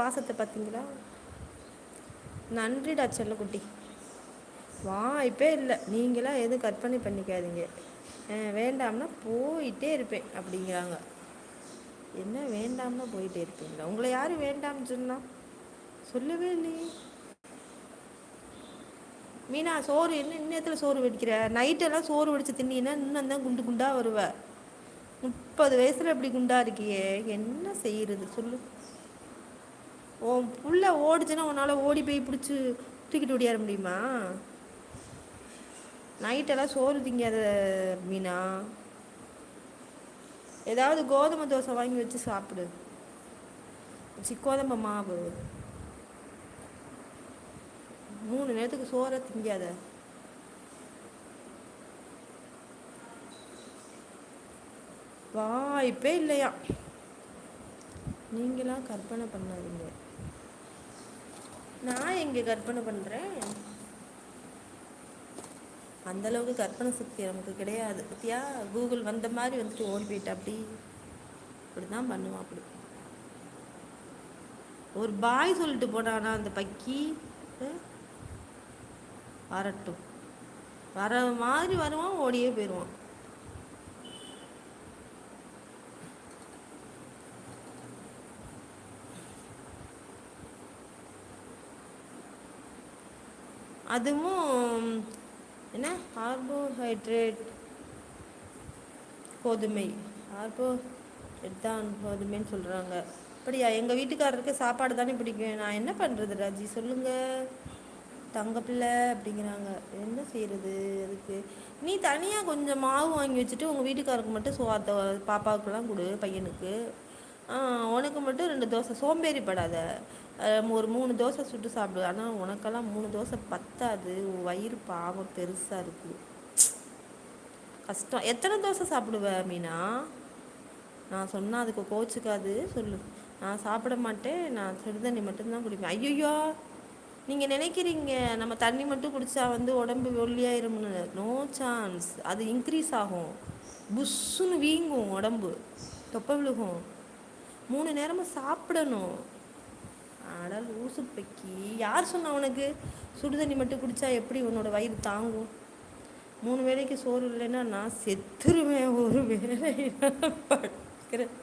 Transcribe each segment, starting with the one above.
பாசத்தை பார்த்தீங்களா நன்றிடா செல்லக்குட்டி. வாய்ப்பே இல்லை. நீங்களாம் எதுவும் கற்பனை பண்ணிக்காதீங்க. வேண்டாம்னா போயிட்டே இருப்பேன் அப்படிங்கிறாங்க. என்ன வேண்டாம்னா போயிட்டே இருப்பீங்களா? உங்களை யாரும் வேண்டாம்னு சொன்னா? சொல்லவே இல்லையே. மீனா சோறு என்ன இன்னத்துல சோறு வெடிக்கிற? நைட்டெல்லாம் சோறு வெடிச்சு தின்னீங்கன்னா இன்னும் தான் குண்டு குண்டா வருவ. முப்பது வயசுல இப்படி குண்டா இருக்கியே. என்ன செய்யறது? சொல்லு. உன் புள்ள ஓடுச்சுன்னா உன்னால் ஓடி போய் பிடிச்சி தூக்கிட்டு ஓடியார முடியுமா? நைட்டெல்லாம் சோறு திங்காத மீனா? ஏதாவது கோதுமை தோசை வாங்கி வச்சு சாப்பிடு. கோதுமை மாவு. மூணு நேரத்துக்கு சோறை திங்காத. வாய்ப்பே இல்லையா நீங்களாம் கற்பனை பண்ணாதீங்க. நான் எங்கே கற்பனை பண்ணுறேன் அந்தளவுக்கு கற்பனை சக்தி நமக்கு கிடையாது. பத்தியா? கூகுள் வந்த மாதிரி வந்துட்டு ஓடி போயிட்டா அப்படி இப்படி தான் பண்ணுவான் அப்படி. ஒரு பாய் சொல்லிட்டு போனானா அந்த பக்கி வரட்டும். வர மாதிரி வருவான் ஓடியே போயிடுவான் அதுவும் என்ன? கார்போஹைட்ரேட் கோதுமை. கார்போஹைட்ரேட் தான் கோதுமைன்னு சொல்கிறாங்க அப்படியா? எங்கள் வீட்டுக்காரருக்கு சாப்பாடு தானே பிடிக்கும். நான் என்ன பண்ணுறது ராஜி? சொல்லுங்கள் தங்க பிள்ளை அப்படிங்கிறாங்க. என்ன செய்கிறது அதுக்கு? நீ தனியாக கொஞ்சம் மாவு வாங்கி வச்சுட்டு உங்கள் வீட்டுக்காருக்கு மட்டும் சோ அந்த பாப்பாவுக்குலாம் கொடு பையனுக்கு. உனக்கு மட்டும் ரெண்டு தோசை. சோம்பேறி படாத ஒரு மூணு தோசை சுட்டு சாப்பிடுவேன் ஆனால் உனக்கெல்லாம் மூணு தோசை பத்தாது. வயிறு பாவம் பெருசாக இருக்குது கஷ்டம். எத்தனை தோசை சாப்பிடுவ மீனா? நான் சொன்னால் அதுக்கு கோச்சுக்காது. சொல்லு. நான் சாப்பிட மாட்டேன். நான் சுடுதண்ணி மட்டும்தான் குடிப்பேன். ஐயோ நீங்கள் நினைக்கிறீங்க நம்ம தண்ணி மட்டும் குடித்தா வந்து உடம்பு ஒல்லியாயிரும்னு நோ சான்ஸ். அது இன்க்ரீஸ் ஆகும். புஷ்ஷுன்னு வீங்கும் உடம்பு. தொப்பை விழுகும். மூணு நேரமும் சாப்பிடணும். அடல் யார் சொன்னா உனக்கு சுடுதண்ணி மட்டும் குடித்தா எப்படி உன்னோட வயிறு தாங்கும்? மூணு வேலைக்கு சோறு இல்லைன்னா நான் செத்துருவேன் ஒரு வேலை படுக்கிறேன்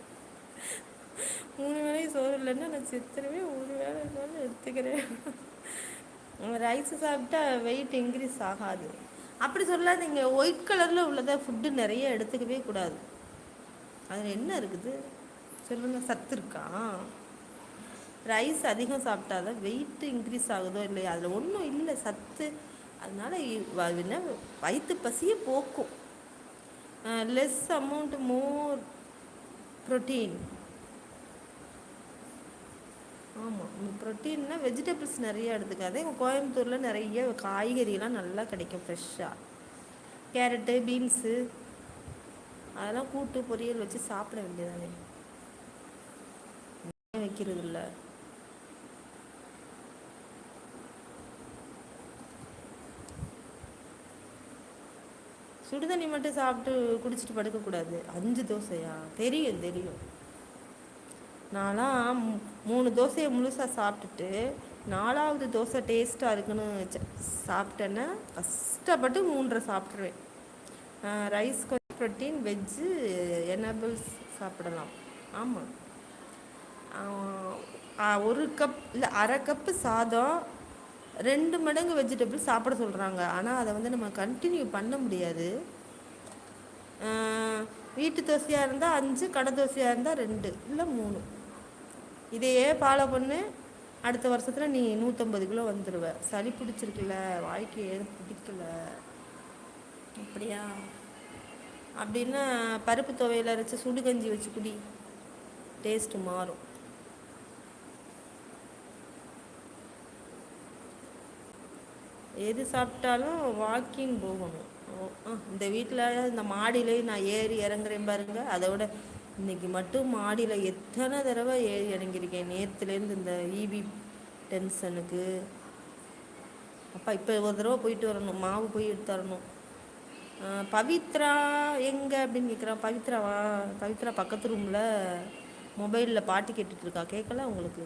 மூணு வேலைக்கு சோறு இல்லைன்னா நான் செத்துருவேன் ஒரு வேலை எடுத்துக்கிறேன். ரைஸ் சாப்பிட்டா வெயிட் இன்க்ரீஸ் ஆகாது. அப்படி சொல்லாதீங்க ஒயிட் கலரில் உள்ளதை ஃபுட்டு நிறைய எடுத்துக்கவே கூடாது. அதில் என்ன இருக்குது? சொல்லுங்கள் சத்து இருக்கா? ரைஸ் அதிகம் சாப்பிட்டா தான் வெயிட்டு இன்க்ரீஸ் ஆகுதோ இல்லையா அதில் ஒன்றும் இல்லை சத்து. அதனால் என்ன வயிற்று பசியை போக்கும். லெஸ் அமௌண்ட் மோர் ப்ரோட்டீன் ஆமாம் ப்ரோட்டீன்னா வெஜிடபிள்ஸ் நிறைய எடுத்துக்காது. எங்கள் கோயம்புத்தூரில் நிறைய காய்கறிலாம் நல்லா கிடைக்கும் ஃப்ரெஷ்ஷாக கேரட்டு பீன்ஸு அதெல்லாம் கூட்டு பொரியல் வச்சு சாப்பிட வேண்டியதானே வைக்கிறது இல்லை சுடுதண்ணி மட்டும் சாப்பிட்டு குடிச்சிட்டு படுக்கக்கூடாது. அஞ்சு தோசையா? தெரியும் தெரியும். நான்லாம் மூணு தோசையை முழுசாக சாப்பிட்டுட்டு நாலாவது தோசை டேஸ்ட்டாக இருக்குன்னு சாப்பிட்டேன்னா கஷ்டப்பட்டு மூன்றரை சாப்பிட்ருவேன் ரைஸ் கொஞ்சம் ப்ரோட்டீன் வெஜ்ஜு எனபிள்ஸ் சாப்பிடலாம். ஆமாம் ஒரு கப் இல்லை அரை கப்பு சாதம் ரெண்டு மடங்கு வெஜிடபிள் சாப்பிட சொல்கிறாங்க ஆனால் அதை வந்து நம்ம கண்டினியூ பண்ண முடியாது. வீட்டு தோசையாக இருந்தால் அஞ்சு கடை தோசையாக இருந்தால் ரெண்டு இல்லை மூணு. இதையே ஃபாலோ பண்ணு அடுத்த வருஷத்தில் நீ நூற்றம்பது கிலோ வந்துடுவ சளி பிடிச்சிருக்குல்ல வாய்க்கு ஏதும் பிடிக்கல. அப்படியா? அப்படின்னா பருப்பு துவையில் அரைச்சி சுடுகஞ்சி வச்சு குடி. டேஸ்ட்டு மாறும். எது சாப்பிட்டாலும் வாக்கிங் போகணும். இந்த வீட்டில் இந்த மாடியிலே நான் ஏறி இறங்குறேன் பாருங்க. அதோட இன்னைக்கு மட்டும் மாடியில் எத்தனை தடவை ஏறி இறங்கியிருக்கேன். நேற்றுலேருந்து இந்த ஈபி டென்ஷனுக்கு அப்பா இப்போ ஒரு தடவை போயிட்டு வரணும். மாவு போய் எடுத்து வரணும் பவித்ரா எங்கே அப்படின்னு கேட்குறான் பவித்ராவா பவித்ரா பக்கத்து ரூமில் மொபைலில் பாட்டு கேட்டுட்ருக்கா கேட்கல உங்களுக்கு?